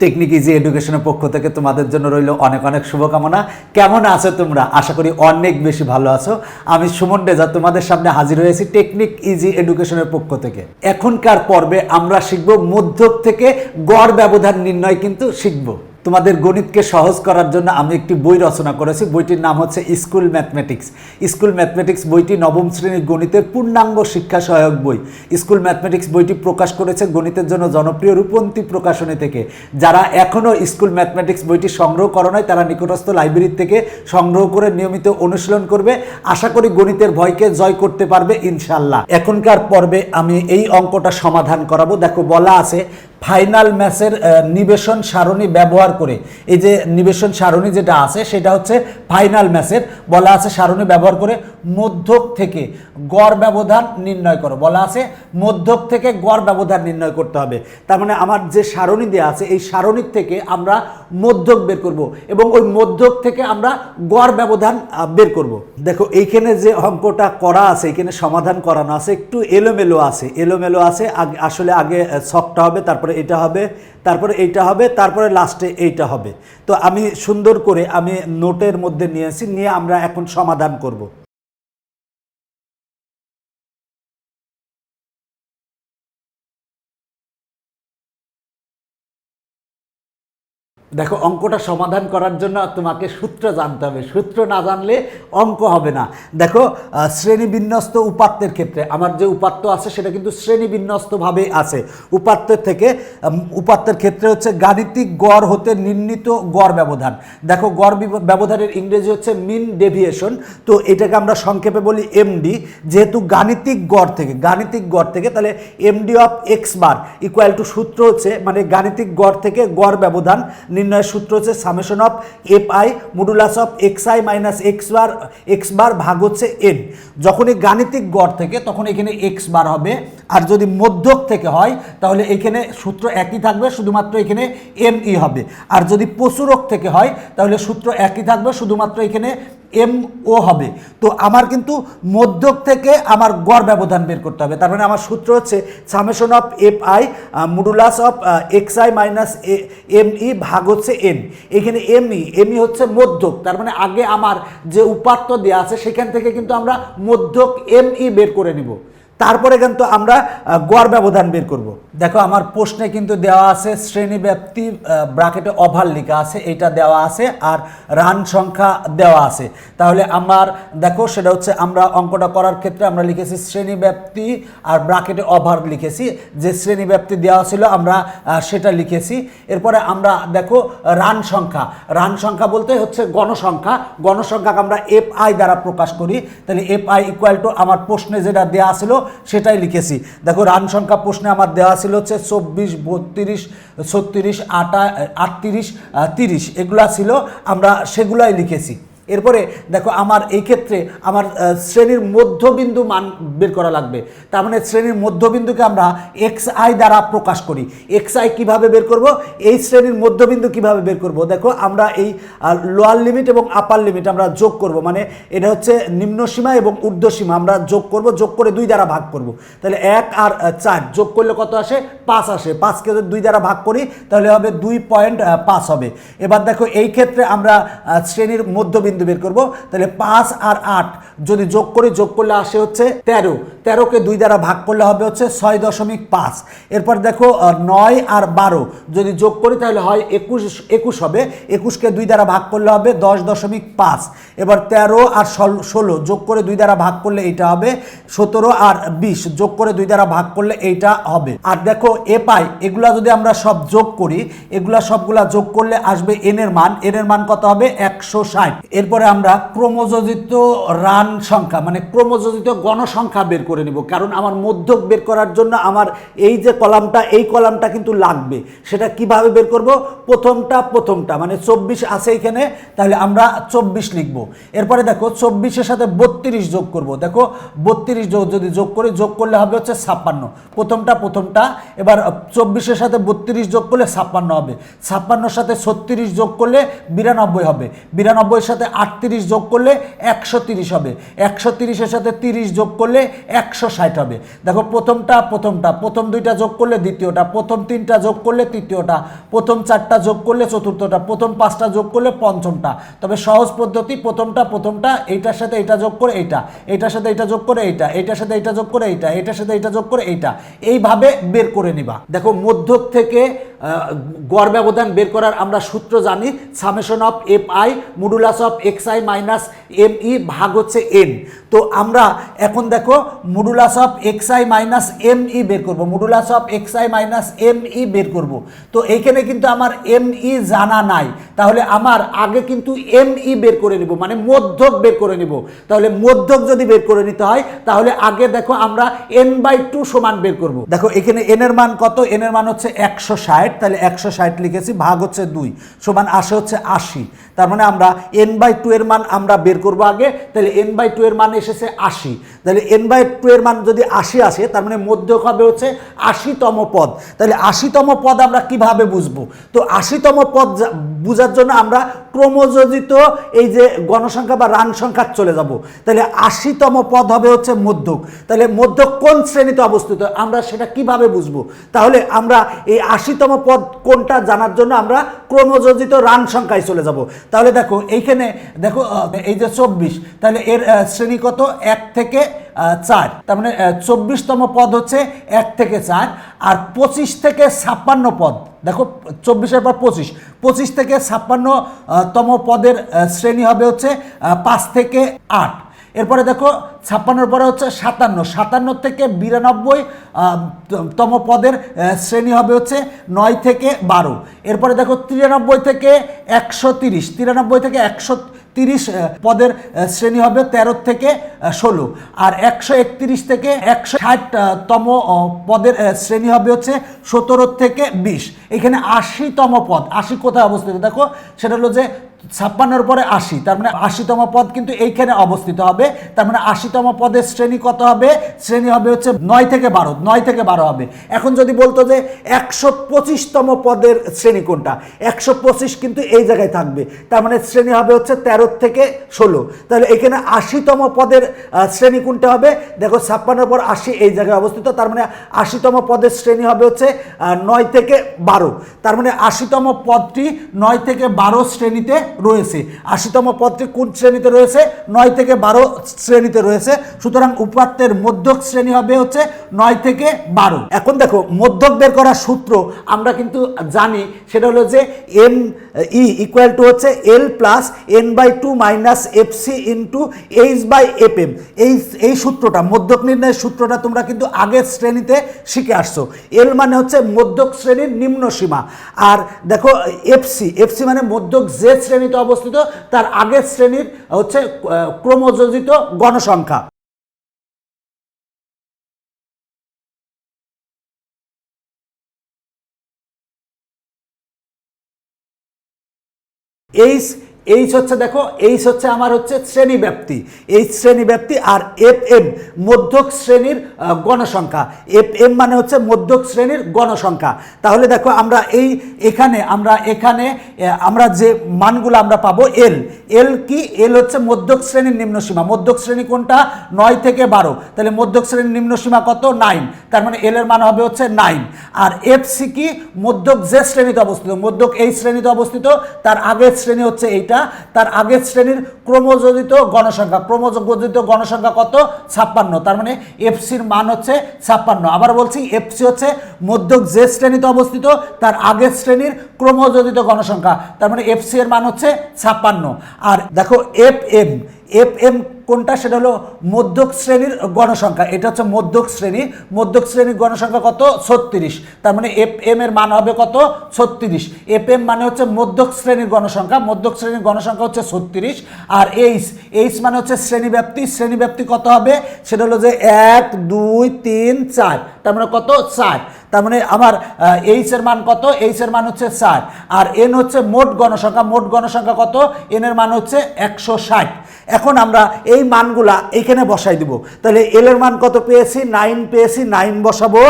Technique easy এডুকেশনের পক্ষ থেকে তোমাদের জন্য রইল অনেক অনেক শুভকামনা। কেমন আছো তোমরা? আশা করি অনেক বেশি ভালো আছো। আমি সুমন ডেজা তোমাদের সামনে হাজির হয়েছি টেকনিক ইজি এডুকেশনের পক্ষ থেকে। এখনকার পর্বে আমরা শিখব মধ্যক থেকে গড় ব্যবধান নির্ণয় কিন্তু শিখব। তোমাদের গণিতকে সহজ করার জন্য আমি একটি বই রচনা করেছি। বইটির নাম হচ্ছে স্কুল ম্যাথমেটিক্স। স্কুল ম্যাথমেটিক্স বইটি নবম শ্রেণির গণিতের পূর্ণাঙ্গ শিক্ষা সহায়ক বই। স্কুল ম্যাথমেটিক্স বইটি প্রকাশ করেছে গণিতের জন্য জনপ্রিয় রূপন্তী প্রকাশনী থেকে। যারা এখনও স্কুল ম্যাথমেটিক্স বইটি সংগ্রহ করো নাই, তারা নিকটস্থ লাইব্রেরি থেকে সংগ্রহ করে নিয়মিত অনুশীলন করবে। আশা করি গণিতের ভয়কে জয় করতে পারবে ইনশাল্লাহ এখনকার পর্বে আমি এই অঙ্কটা সমাধান করাবো। দেখো বলা আছে ফাইনাল ম্যাচের নিবেশন সারণী ব্যবহার করে। এই যে নিবেশন সারণী যেটা আছে, সেটা হচ্ছে ফাইনাল ম্যাচের। বলা আছে সারণী ব্যবহার করে মধ্যক থেকে গড় ব্যবধান নির্ণয় করো। বলা আছে মধ্যক থেকে গড় ব্যবধান নির্ণয় করতে হবে। তার মানে আমার যে সারণী দেওয়া আছে, এই সারণীর থেকে আমরা মধ্যক বের করব এবং ওই মধ্যক থেকে আমরা গড় ব্যবধান বের করব। দেখো, এইখানে যে অঙ্কটা করা আছে এখানে সমাধান করানো আছে, একটু এলোমেলো আছে। এলোমেলো আছে আসলে আগে শখটা হবে, তারপরে এটা হবে, তারপরে এইটা হবে, তারপরে লাস্টে এইটা হবে। তো আমি সুন্দর করে আমি নোটের মধ্যে নিয়েছি নিয়ে আমরা এখন সমাধান করব। দেখো অঙ্কটা সমাধান করার জন্য তোমাকে সূত্র জানতে হবে। সূত্র না জানলে অঙ্ক হবে না। দেখো আহ, শ্রেণি বিন্যস্ত উপাত্তের ক্ষেত্রে আমার যে উপাত্ত আছে সেটা কিন্তু শ্রেণি বিন্যস্তভাবে আছে। উপাত্তের থেকে উপাত্তের ক্ষেত্রে হচ্ছে গাণিতিক গড় হতে নির্ণীত গড় ব্যবধান। দেখো গড় ব্যবধানের ইংরেজি হচ্ছে মিন ডেভিয়েশন। তো এটাকে আমরা সংক্ষেপে বলি এমডি। যেহেতু গাণিতিক গড় থেকে গাণিতিক গড় থেকে তাহলে MD of X bar equal to সূত্র হচ্ছে মানে গাণিতিক গড় থেকে গড় ব্যবধান নির্ণয়ের সূত্র হচ্ছে summation of F I modulus of X I minus X bar X bar ভাগ হচ্ছে এন। যখন এই গাণিতিক গড় থেকে, তখন এখানে এক্স বার হবে। আর যদি মধ্যক থেকে হয়, তাহলে এখানে সূত্র একই থাকবে, শুধুমাত্র এখানে এম ই হবে। আর যদি পশুরক থেকে হয়, তাহলে সূত্র একই থাকবে, শুধুমাত্র এখানে এম ও হবে। তো আমার কিন্তু মধ্যক থেকে আমার গড় ব্যবধান বের করতে হবে। তার মানে আমার সূত্র হচ্ছে summation of F I modulus of X I minus M E ভাগ হচ্ছে এন এখানে এম ই এম ই হচ্ছে মধ্যক। তার মানে আগে আমার যে উপাত্ত দেওয়া আছে, সেখান থেকে কিন্তু আমরা মধ্যক এম ই বের করে নিব। তারপরে কিন্তু আমরা গড় ব্যবধান বের করব। দেখো, আমার প্রশ্নে কিন্তু দেওয়া আছে শ্রেণি ব্যাপ্তি ব্রাকেটে ওভার লেখা আছে, এটা দেওয়া আছে, আর রান সংখ্যা দেওয়া আছে। তাহলে আমার, দেখো, সেটা হচ্ছে আমরা অঙ্কটা করার ক্ষেত্রে আমরা লিখেছি শ্রেণি ব্যাপ্তি আর ব্রাকেটে ওভার লিখেছি। যে শ্রেণি ব্যাপ্তি দেওয়া ছিল, আমরা সেটা লিখেছি। এরপরে আমরা, দেখো, রান সংখ্যা। রান সংখ্যা বলতে হচ্ছে গণসংখ্যা। গণসংখ্যাকে আমরা এফ আই দ্বারা প্রকাশ করি। তাহলে এফ আই ইকুয়াল টু আমার প্রশ্নে যেটা দেওয়া ছিল সেটাই লিখেছি। দেখো, রান সংখ্যা প্রশ্নে আমার দেওয়া ছিল হচ্ছে চব্বিশ, বত্রিশ, ছত্রিশ, আটা, আটত্রিশ তিরিশ। এগুলা ছিল, আমরা সেগুলাই লিখেছি। এরপরে দেখো আমার এই ক্ষেত্রে আমার শ্রেণির মধ্যবিন্দু মান বের করা লাগবে। তার মানে শ্রেণির মধ্যবিন্দুকে আমরা এক্স আই দ্বারা প্রকাশ করি। এক্স আই কীভাবে বের করব? এই শ্রেণির মধ্যবিন্দু কীভাবে বের করব? দেখো আমরা এই লোয়ার লিমিট এবং আপার লিমিট আমরা যোগ করব। মানে এটা হচ্ছে নিম্ন সীমা এবং ঊর্ধ্বসীমা আমরা যোগ করব, যোগ করে দুই দ্বারা ভাগ করব। তাহলে এক আর চার। যোগ করলে কত আসে? পাঁচ আসে। পাঁচকে যদি দুই দ্বারা ভাগ করি, তাহলে হবে দুই পয়েন্ট পাঁচ হবে। এবার দেখো এই ক্ষেত্রে আমরা শ্রেণির মধ্যবিন্দু বের করব, তাহলে পাঁচ আর আট যদি যোগ করি, যোগ করলে আসে হচ্ছে তেরো। তেরোকে দুই দ্বারা ভাগ করলে হবে হচ্ছে ছয় দশমিক পাঁচ। এরপর দেখো নয় আর বারো যদি যোগ করি, তাহলে হয় একুশ একুশ হবে। একুশকে দুই দ্বারা ভাগ করলে হবে দশ দশমিক পাঁচ। এবার তেরো আর ষোলো যোগ করে দুই দ্বারা ভাগ করলে এইটা হবে সতেরো আর বিশ। যোগ করে দুই দ্বারা ভাগ করলে এইটা হবে। আর দেখো, এ পাই, এগুলা যদি আমরা সব যোগ করি, এগুলা সবগুলা যোগ করলে আসবে এনের মান। এনের মান কত হবে? একশো ষাট। এরপরে আমরা ক্রমযোজিত রান সংখ্যা মানে ক্রমযোজিত গণসংখ্যা বের করে নিব। কারণ আমার মধ্যক বের করার জন্য আমার এই যে কলামটা, এই কলামটা কিন্তু লাগবে। সেটা কীভাবে বের করব? প্রথমটা প্রথমটা মানে চব্বিশ আছে এখানে, তাহলে আমরা চব্বিশ লিখব। এরপরে দেখো, চব্বিশের সাথে বত্রিশ যোগ করব। দেখো, বত্রিশ যোগ যদি যোগ করি, যোগ করলে হবে হচ্ছে ছাপ্পান্ন। প্রথমটা প্রথমটা, এবার চব্বিশের সাথে বত্রিশ যোগ করলে ছাপ্পান্ন হবে। ছাপ্পান্নর সাথে ছত্রিশ যোগ করলে বিরানব্বই হবে। বিরানব্বইয়ের সাথে আটত্রিশ যোগ করলে একশো তিরিশ হবে। একশো তিরিশের সাথে তিরিশ যোগ করলে একশো ষাট হবে। দেখো, প্রথমটা প্রথমটা, প্রথম দুইটা যোগ করলে দ্বিতীয়টা, প্রথম তিনটা যোগ করলে তৃতীয়টা, প্রথম চারটা যোগ করলে চতুর্থটা, প্রথম পাঁচটা যোগ করলে পঞ্চমটা। তবে সহজ পদ্ধতি, প্রথমটা প্রথমটা, এইটার সাথে এটা যোগ করে এইটা, এইটার সাথে এটা যোগ করে এইটা, এইটার সাথে এটা যোগ করে এইটা, এইটার সাথে এটা যোগ করে এইটা। এইভাবে বের করে নিবা। দেখো, মধ্যক থেকে গড় ব্যবধান বের করার আমরা সূত্র জানি summation of F I modulus of X I minus M E ভাগ হচ্ছে এন তো আমরা এখন দেখো modulus of X I minus M E বের করব। Modulus of X I minus M E বের করব। তো এইখানে কিন্তু আমার এম ই জানা নাই। তাহলে আমার আগে কিন্তু এম ই বের করে নিব মানে মধ্যক বের করে নিব। তাহলে মধ্যক যদি বের করে নিতে হয়, তাহলে আগে দেখো আমরা এন বাই টু সমান বের করব। দেখো, এখানে এন এর মান কত? এন এর মান হচ্ছে একশো ষাট, তাহলে একশো ষাট লিখেছি, ভাগ হচ্ছে দুই, সমান আসে হচ্ছে আশি। তার মানে আমরা এন বাই টু এর মান আমরা বের করব আগে, তাহলে এন বাই টু এর মান এসেছে আশি। তাহলে এন বাই টু এর মান যদি আশি আসে, তার মানে মধ্যক হবে হচ্ছে আশিতম পদ। তাহলে আশিতম পদ আমরা কীভাবে বুঝব? তো আশিতম পদ যা- বোঝার জন্য আমরা ক্রমযোজিত এই যে গণসংখ্যা বা রান সংখ্যা চলে যাব। তাহলে আশিতম পদ হবে হচ্ছে মধ্যক। তাহলে মধ্যক কোন শ্রেণীতে অবস্থিত? আমরা সেটা কীভাবে বুঝব? তাহলে আমরা এই আশিতম পদ কোনটা জানার জন্য আমরা ক্রমযোজিত রান সংখ্যায় চলে যাব। তাহলে দেখো, এইখানে দেখো এই যে চব্বিশ, তাহলে এর শ্রেণি কত? এক থেকে চার। তার মানে চব্বিশতম পদ হচ্ছে এক থেকে চার, আর পঁচিশ থেকে ছাপ্পান্ন পদ। দেখো, চব্বিশের পর পঁচিশ। পঁচিশ থেকে ছাপ্পান্ন তম পদের শ্রেণি হবে হচ্ছে পাঁচ থেকে আট। এরপরে দেখো, ছাপ্পান্নর পরে হচ্ছে সাতান্ন। সাতান্ন থেকে বিরানব্বই তম পদের শ্রেণি হবে হচ্ছে নয় থেকে বারো। এরপরে দেখো, তিরানব্বই থেকে একশো তিরিশ। তিরানব্বই থেকে একশো তিরিশ পদের শ্রেণি হবে তেরো থেকে ষোলো। আর একশো একত্রিশ থেকে একশো ষাটতম পদের শ্রেণি হবে হচ্ছে সতেরো থেকে বিশ। এখানে আশিতম পদ, আশি কোথায় অবস্থিত? দেখো, সেটা হলো যে ছাপ্পান্নর পরে আশি, তার মানে আশিতম পদ কিন্তু এইখানে অবস্থিত হবে, তার মানে আশিতম পদের শ্রেণি কত হবে? শ্রেণি হবে হচ্ছে নয় থেকে বারো, নয় থেকে বারো হবে। এখন যদি বলতো যে একশো পঁচিশতম পদের শ্রেণি কোনটা? একশো পঁচিশ কিন্তু এই জায়গায় থাকবে, তার মানে শ্রেণি হবে হচ্ছে তেরো থেকে ষোলো। তাহলে এখানে আশিতম পদের শ্রেণি কোনটা হবে? দেখো ছাপ্পান্নর পর আশি এই জায়গায় অবস্থিত, তার মানে আশিতম পদের শ্রেণি হবে হচ্ছে নয় থেকে বারো। তার মানে আশিতম পদটি নয় থেকে বারো শ্রেণীতে রয়েছে। আশিতম পদটি কোন শ্রেণীতে রয়েছে? নয় থেকে বারো শ্রেণীতে রয়েছে। সুতরাং উপাত্তের মধ্যক শ্রেণি হবে হচ্ছে নয় থেকে বারো। এখন দেখো, মধ্যক বের করার সূত্র আমরা কিন্তু জানি, সেটা হলো যে এম, ই ইকুয়াল টু হচ্ছে L plus N by two minus F C into H by F M. এই এই সূত্রটা, মধ্যক নির্ণয়ের সূত্রটা তোমরা কিন্তু আগের শ্রেণীতে শিখে আসছো। এল মানে হচ্ছে মধ্যক শ্রেণির নিম্ন সীমা। আর দেখো, এফ সি এফ সি মানে মধ্যক যে শ্রেণীতে অবস্থিত তার আগের শ্রেণির হচ্ছে ক্রমযোজিত গণসংখ্যা। এইচ এইচ হচ্ছে দেখো এইচ হচ্ছে আমার হচ্ছে শ্রেণি ব্যাপ্তি। এই শ্রেণি ব্যাপ্তি আর এফ এম মধ্যক শ্রেণির গণসংখ্যা। এফ এম মানে হচ্ছে মধ্যক শ্রেণির গণসংখ্যা। তাহলে দেখো, আমরা এই, এখানে, আমরা এখানে আমরা যে মানগুলো আমরা পাবো এল এল কি? এল হচ্ছে মধ্যক শ্রেণির নিম্ন সীমা। মধ্যক শ্রেণি কোনটা? নয় থেকে বারো। তাহলে মধ্যক শ্রেণির নিম্ন সীমা কত? নাইন। তার মানে এল এর মান হবে হচ্ছে নাইন। আর এফ সি কি? মধ্যক যে শ্রেণীতে অবস্থিত, মধ্যক এই শ্রেণীতে অবস্থিত, তার আগের শ্রেণি হচ্ছে এইটা। তার আগের শ্রেণির ক্রমযোজিত গণসংখ্যা। ক্রমযোজিত গণসংখ্যা কত? ছাপ্পান্ন। তার মানে এফসির মান হচ্ছে ছাপ্পান্ন। আবার বলছি, এফসি হচ্ছে মধ্যক যে শ্রেণীতে অবস্থিত, তার আগের শ্রেণির ক্রমযোজিত গণসংখ্যা। তার মানে এফসি এর মান হচ্ছে ছাপ্পান্ন। আর দেখো এফ এম এফ এম কোনটা? সেটা হলো মধ্যক শ্রেণির গণসংখ্যা। এটা হচ্ছে মধ্যক শ্রেণি। মধ্যক শ্রেণির গণসংখ্যা কত? ছত্রিশ। তার মানে এফ, এম এর মান হবে কত? ছত্রিশ। এফ, এম মানে হচ্ছে মধ্যক শ্রেণির গণসংখ্যা। মধ্যক শ্রেণির গণসংখ্যা হচ্ছে ছত্রিশ। আর এইচ এইচ মানে হচ্ছে শ্রেণীব্যাপ্তি। শ্রেণীব্যাপ্তি কত হবে? সেটা হলো যে এক, দুই, তিন, চার। তার মানে কত? চার। তার মানে আমার এইচ এর মান কত? এইচ এর মান হচ্ছে চার আর এন হচ্ছে মোট গণসংখ্যা। মোট গণসংখ্যা কত? এন এর মান হচ্ছে একশো ষাট। এখন আমরা এই মানগুলা এইখানে বসাই দিব। তাহলে এল এর মান কত পেয়েছি? নাইন পেয়েছি, নাইন বসাবো।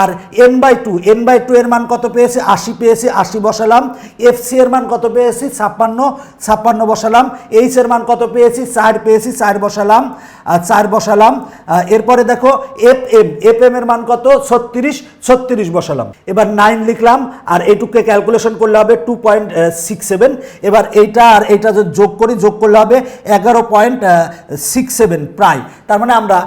আর N by two N by two এর মান কত পেয়েছি? আশি পেয়েছি, আশি বসালাম। এফ সি এর মান কত পেয়েছি? ছাপ্পান্ন ছাপ্পান্ন বসালাম। এইচ এর মান কত পেয়েছি? চার পেয়েছি, চার বসালাম। চার বসালাম। এরপরে দেখো এফ এম এফ এম এর মান কত? ছত্রিশ ছত্রিশ বসালাম। এবার নাইন লিখলাম, আর এইটুকে ক্যালকুলেশন করলে হবে টু পয়েন্ট সিক্স সেভেন এবার এইটা আর এইটা যদি যোগ করি, যোগ করলে হবে এগারো পয়েন্ট সিক্স সেভেন প্রায়। তার মানে আমরা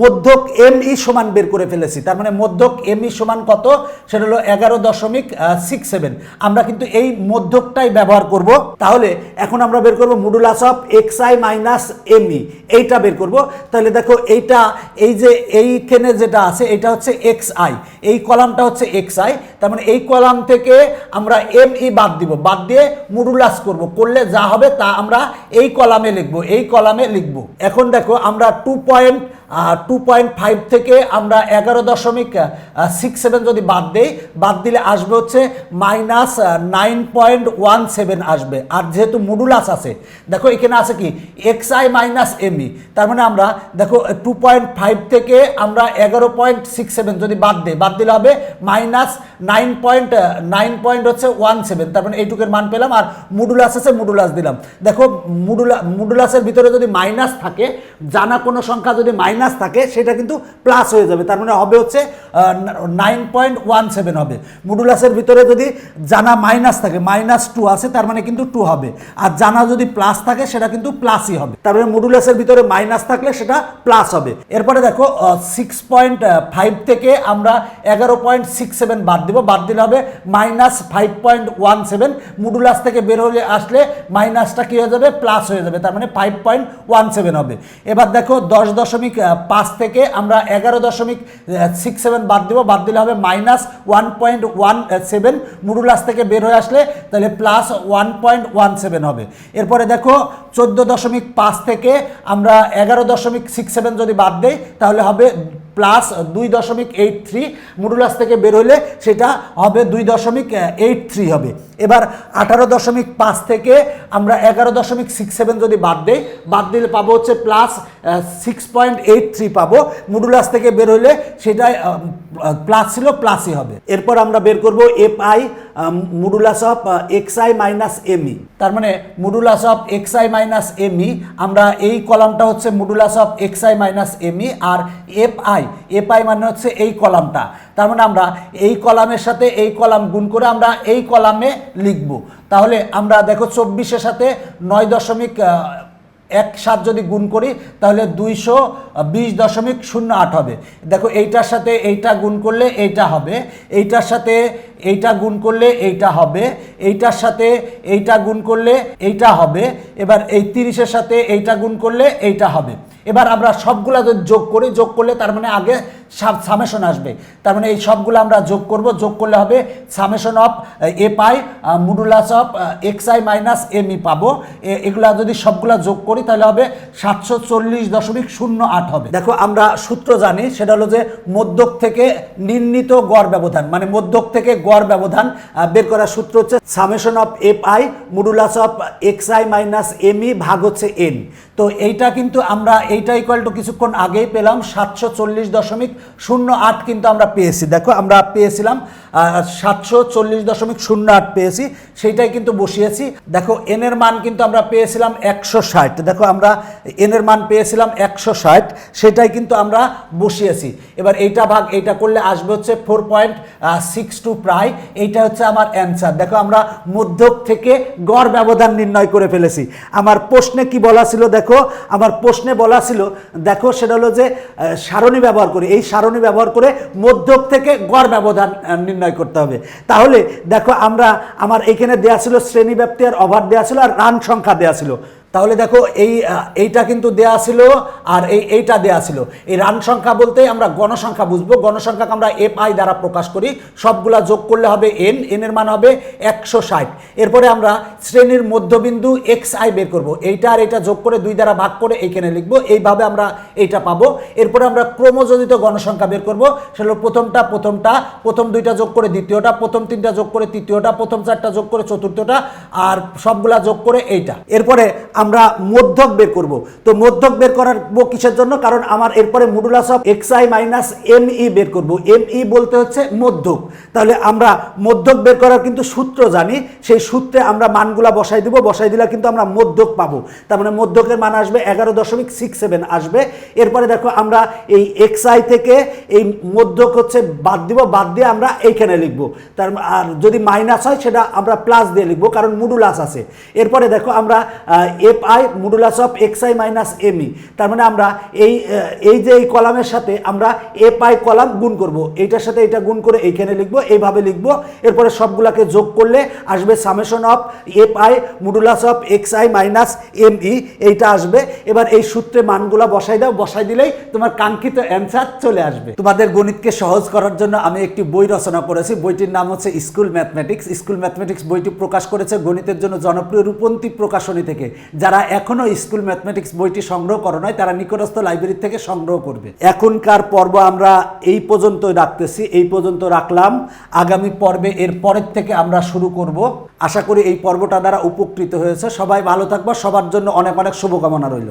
মধ্যক এম ই সমান বের করে ফেলেছি। তার মানে মধ্যক এম ই সমান কত? সেটা হলো এগারো দশমিক সিক্স সেভেন আমরা কিন্তু এই মধ্যকটাই ব্যবহার করব। তাহলে এখন আমরা বের করব modulus of X I minus M E এইটা বের করব। তাহলে দেখো এইটা, এই যে এইখানে যেটা আছে, এটা হচ্ছে এক্স আই এই কলামটা হচ্ছে এক্স আই তার মানে এই কলাম থেকে আমরা এম ই বাদ দিব। বাদ দিয়ে মুডুলাস করব। করলে যা হবে তা আমরা এই কলামে লিখব, এই কলামে লিখব। এখন দেখো আমরা two point two point five থেকে আমরা এগারো দশমিক সিক্স সেভেন যদি বাদ দেই, বাদ দিলে আসবে হচ্ছে minus nine point one seven আসবে। আর যেহেতু মডুলাস আছে, দেখো এখানে আছে কি? এক্স আই মাইনাস এমই তার মানে আমরা, দেখো টু পয়েন্ট ফাইভ থেকে আমরা এগারো পয়েন্ট সিক্স সেভেন যদি বাদ দেই, বাদ দিলে হবে minus nine point nine point হচ্ছে ওয়ান সেভেন তার মানে এইটুকের মান পেলাম আর মডুলাস আছে মডুলাস দিলাম। দেখো মডুলা মডুলাসের ভিতরে যদি মাইনাস থাকে, জানা কোনো সংখ্যা যদি মাইনাস থাকে, সেটা কিন্তু প্লাস হয়ে যাবে। তার মানে হবে হচ্ছে নাইন পয়েন্ট ওয়ান সেভেন হবে। মডুলাসের ভিতরে যদি জানা মাইনাস থাকে মাইনাস টু আছে, তার মানে কিন্তু টু হবে। আর জানা যদি প্লাস থাকে, সেটা কিন্তু প্লাসই হবে। তারপরে মডুলাসের ভিতরে মাইনাস থাকলে সেটা প্লাস হবে। এরপরে দেখো সিক্স পয়েন্ট ফাইভ থেকে আমরা এগারো পয়েন্ট সিক্স সেভেন বাদ দিব। বাদ দিলে হবে minus five point one seven modulus থেকে বের হলে আসলে মাইনাসটা কী হয়ে যাবে? প্লাস হয়ে যাবে। তার মানে ফাইভ পয়েন্ট ওয়ান সেভেন হবে। এবার দেখো, দশ দশমিক পাঁচ থেকে আমরা এগারো দশমিক সিক্স সেভেন বাদ দেবো। বাদ দিলে হবে minus one point one seven modulus থেকে বের হয়ে আসলে তাহলে plus one point one seven হবে। এরপরে দেখো, চোদ্দ দশমিক পাঁচ থেকে আমরা এগারো দশমিক সিক্স সেভেন যদি বাদ দেই, তাহলে হবে প্লাস দুই দশমিক এইট থ্রি মডুলাস থেকে বের হলে সেটা হবে দুই দশমিক এইট থ্রি হবে। এবার আঠারো দশমিক পাঁচ থেকে আমরা এগারো দশমিক সিক্স সেভেন যদি বাদ দেই, বাদ দিলে পাবো হচ্ছে plus six point eight three পাবো। মডুলাস থেকে বের হলে সেটা প্লাস ছিল প্লাসই হবে। এরপর আমরা বের করব F I modulus of X I minus M E তার মানে modulus of X I minus M E আমরা এই কলামটা হচ্ছে modulus of X I minus M E R F I F I মানে হচ্ছে এই কলামটা। তার মানে আমরা এই কলামের সাথে এই কলাম গুণ করে আমরা এই কলামে লিখব। তাহলে আমরা দেখো চব্বিশের সাথে নয় দশমিক এক সাত যদি গুণ করি, তাহলে দুইশো বিশ দশমিক শূন্য আট হবে। দেখো, এইটার সাথে এইটা গুণ করলে এইটা হবে, এইটার সাথে এইটা গুণ করলে এইটা হবে, এইটার সাথে এইটা গুণ করলে এইটা হবে, এবার এই তিরিশের সাথে এইটা গুণ করলে এইটা হবে। এবার আমরা সবগুলা যোগ করি, যোগ করলে তার মানে আগে সামেশন আসবে। তার মানে এই সবগুলো আমরা যোগ করব। যোগ করলে হবে summation of A pi modulus of X I minus M E পাবো। এগুলা যদি সবগুলা যোগ করি, তাহলে হবে সাতশো চল্লিশ দশমিক শূন্য আট হবে। দেখো, আমরা সূত্র জানি, সেটা হলো যে মধ্যক থেকে নির্ণীত গড় ব্যবধান। মানে মধ্যক থেকে গড় ব্যবধান বের করার সূত্র হচ্ছে summation of F I modulus of X I minus M E ভাগ হচ্ছে এন তো এইটা কিন্তু আমরা, এইটা ইকুয়াল টু কিছুক্ষণ আগেই পেলাম, সাতশো চল্লিশ দশমিক শূন্য আট কিন্তু আমরা পেয়েছি। দেখো, আমরা পেয়েছিলাম সাতশো চল্লিশ দশমিক শূন্য আট পেয়েছি, সেইটাই কিন্তু বসিয়েছি। দেখো এন এর মান কিন্তু আমরা পেয়েছিলাম একশো ষাট। দেখো, আমরা এনের মান পেয়েছিলাম একশো ষাট, সেটাই কিন্তু আমরা বসিয়েছি। এবার এইটা ভাগ, এইটা করলে আসবে হচ্ছে ফোর পয়েন্ট সিক্স টু প্রায়। এইটা হচ্ছে আমার অ্যান্সার দেখো, আমরা মধ্যক থেকে গড় ব্যবধান নির্ণয় করে ফেলেছি। আমার প্রশ্নে কি বলা ছিল? দেখো আমার প্রশ্নে বলা ছিল, দেখো সেটা হলো যে সারণী ব্যবহার করে, এই সারণী ব্যবহার করে মধ্যক থেকে গড় ব্যবধান নির্ণয় করতে হবে। তাহলে দেখো আমরা, আমার এখানে দেয়া ছিল শ্রেণি ব্যাপ্তি আর অভার দেওয়া ছিল আর রান সংখ্যা দেওয়া ছিল। তাহলে দেখো এই এইটা কিন্তু দেয়া ছিল আর এই, এইটা দেয়া ছিল। এই রান সংখ্যা বলতে আমরা গণসংখ্যা বুঝব। গণসংখ্যাকে আমরা এফ আই দ্বারা প্রকাশ করি। সবগুলা যোগ করলে হবে এন এন এর মান হবে একশো ষাট। এরপরে আমরা শ্রেণির মধ্যবিন্দু এক্স আই বের করব। এইটা আর এটা যোগ করে দুই দ্বারা ভাগ করে এইখানে লিখব। এইভাবে আমরা এইটা পাবো। এরপরে আমরা ক্রমযোজিত গণসংখ্যা বের করব। সেটা হলো প্রথমটা প্রথমটা, প্রথম দুইটা যোগ করে দ্বিতীয়টা, প্রথম তিনটা যোগ করে তৃতীয়টা, প্রথম চারটা যোগ করে চতুর্থটা, আর সবগুলা যোগ করে এইটা। এরপরে আমরা মধ্যক বের করব। তো মধ্যক বের করার কিসের জন্য? কারণ আমার এরপরে modulus of X I minus M E বের করব। এম ই বলতে হচ্ছে মধ্যক। তাহলে আমরা মধ্যক বের করার কিন্তু সূত্র জানি। সেই সূত্রে আমরা মানগুলা বসাই দিব। বসাই দিলে কিন্তু আমরা মধ্যক পাবো। তার মানে মধ্যকের মান আসবে এগারো দশমিক সিক্স সেভেন আসবে। এরপরে দেখো আমরা এই এক্স আই থেকে এই মধ্যক হচ্ছে বাদ দিব। বাদ দিয়ে আমরা এইখানে লিখব। তার আর যদি মাইনাস হয় সেটা আমরা প্লাস দিয়ে লিখব। কারণ মডুলাস আছে। এরপরে দেখো আমরা F I modulus of X I minus M E তার মানে আমরা এই এই যে এই কলামের সাথে আমরা এফ আই কলাম গুণ করব। এইটার সাথে এটা গুণ করে এইখানে লিখব, এইভাবে লিখব। এরপরে সবগুলাকে যোগ করলে আসবে summation of F I modulus of X I minus M E এইটা আসবে। এবার এই সূত্রে মানগুলা বসাই দাও। বসাই দিলেই তোমার কাঙ্ক্ষিত অ্যান্সার চলে আসবে। তোমাদের গণিতকে সহজ করার জন্য আমি একটি বই রচনা করেছি। বইটির নাম হচ্ছে স্কুল ম্যাথমেটিক্স স্কুল ম্যাথমেটিক্স বইটি প্রকাশ করেছে গণিতের জন্য জনপ্রিয় রূপন্তী প্রকাশনী থেকে। যারা এখনও স্কুল ম্যাথমেটিক্স বইটি সংগ্রহ করো নয় তারা নিকটস্থ লাইব্রেরি থেকে সংগ্রহ করবে। এখনকার পর্ব আমরা এই পর্যন্ত রাখতেছি, এই পর্যন্ত রাখলাম। আগামী পর্বে এর পরের থেকে আমরা শুরু করব। আশা করি এই পর্বটা দ্বারা উপকৃত হয়েছে। সবাই ভালো থাকব, সবার জন্য অনেক অনেক শুভকামনা রইল।